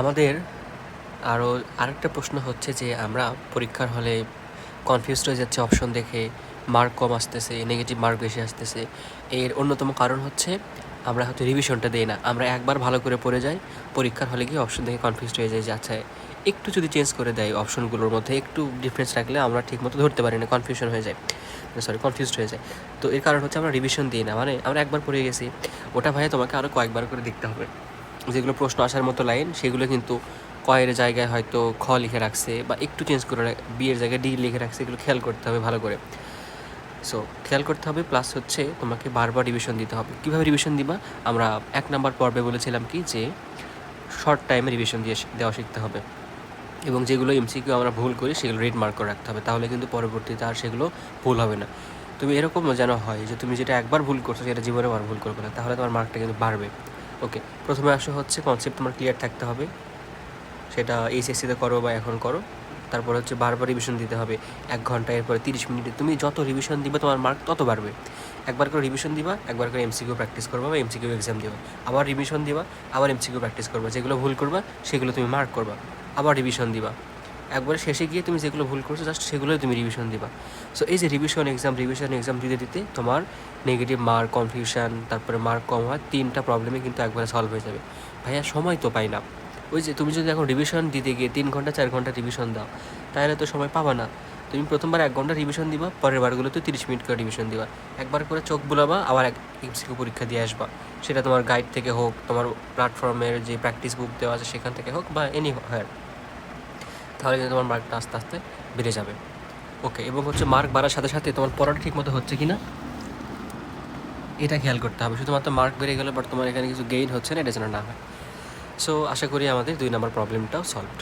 আমাদের আরও আরেকটা প্রশ্ন হচ্ছে যে আমরা পরীক্ষার হলে কনফিউজড হয়ে যাচ্ছে অপশন দেখে মার্ক কম আসতেছে নেগেটিভ মার্ক বেশি আসতেছে। এর অন্যতম কারণ হচ্ছে আমরা হয়তো রিভিশনটা দিই না। আমরা একবার ভালো করে পড়ে যাই, পরীক্ষার হলে গিয়ে অপশন দেখে কনফিউজড হয়ে যাই যে আচ্ছা একটু যদি চেঞ্জ করে দেয় অপশনগুলোর মধ্যে, একটু ডিফারেন্স রাখলে আমরা ঠিকমতো ধরতে পারি না কনফিউশন হয়ে যায়। সরি কনফিউজড হয়ে যায়। তো এর কারণ হচ্ছে আমরা রিভিশন দিই না। মানে আমরা একবার পড়ে গেছি। ওটা ভাই তোমাকে আরও কয়েকবার করে দেখতে হবে। যেগুলো প্রশ্ন আসার মতো লাইন, সেগুলো কিন্তু কয়ের জায়গায় হয়তো খ লিখে রাখছে বা একটু চেঞ্জ করে বিয়ের জায়গায় ডি লিখে রাখছে, এগুলো খেয়াল করতে হবে ভালো করে। সো খেয়াল করতে হবে প্লাস হচ্ছে তোমাকে বারবার রিভিশন দিতে হবে। কীভাবে রিভিশন দিবা? আমরা এক নাম্বার পর্বে বলেছিলাম কি যে শর্ট টাইমে রিভিশন দিয়ে দেওয়া শিখতে হবে। এবং যেগুলো এমসিকিউ আমরা ভুল করি, সেগুলো রেড মার্ক করে রাখতে হবে। তাহলে কিন্তু পরবর্তীতে আর সেগুলো ভুল হবে না। তুমি এরকম যেন হয় যে, তুমি যেটা একবার ভুল করছ, সেটা জীবনে আর ভুল করবে না। তাহলে তোমার মার্কটা কিন্তু বাড়বে। ওকে, প্রথমে আসো হচ্ছে কনসেপ্ট তোমার ক্লিয়ার থাকতে হবে। সেটা এইচএসসিতে করো বা এখন করো। তারপর হচ্ছে বারবার রিভিশন দিতে হবে। এক ঘণ্টা, এরপরে তিরিশ মিনিটে। তুমি যত রিভিশন দিবে তোমার মার্ক তত বাড়বে। একবার করে রিভিশন দিবা, একবার করে এমসিকিউ প্র্যাকটিস করবা বা এমসিকিউ এক্সাম দিবা। আবার রিভিশন দিবা, আবার এমসিকিউ প্র্যাকটিস করবা। যেগুলো ভুল করবা, সেগুলো তুমি মার্ক করবা। আবার রিভিশন দিবা। একবারে শেষে গিয়ে তুমি যেগুলো ভুল করছ জাস্ট সেগুলোই তুমি রিভিশন দিবা। সো এই যে রিভিশন এক্সাম রিভিশন এক্সাম দিতে দিতে তোমার নেগেটিভ মার্ক কনফিউশন তারপরে মার্ক কম হয়, তিনটা প্রবলেমে কিন্তু একবারে সলভ হয়ে যাবে। ভাইয়া, সময় তো পাই না। ওই যে তুমি যদি এখন রিভিশন দিতে গিয়ে তিন ঘণ্টা, চার ঘণ্টা রিভিশন দাও, তাহলে তো সময় পাবা না। তুমি প্রথমবার এক ঘণ্টা রিভিশন দিবা, পরের বারগুলোতে তিরিশ মিনিট করে রিভিশন দিবা। একবার করে চোখ বুলাবা, আবার এক এমসিকিউ পরীক্ষা দিয়ে আসবা। সেটা তোমার গাইড থেকে হোক, তোমার প্ল্যাটফর্মের যে প্র্যাকটিস বুক দেওয়া আছে, সেখান থেকে হোক, বা এনি হয় তাহলে কিন্তু তোমার মার্কটা আস্তে আস্তে বেড়ে যাবে। ওকে এবং হচ্ছে মার্ক বাড়ার সাথে সাথে তোমার পড়াটা ঠিক মতো হচ্ছে কি না এটা খেয়াল করতে হবে। শুধুমাত্র মার্ক বেড়ে গেলে বাট তোমার এখানে কিছু গেইন হচ্ছে না, এটা যেন না হয়। সো আশা করি আমাদের দুই নম্বর প্রবলেমটাও সলভড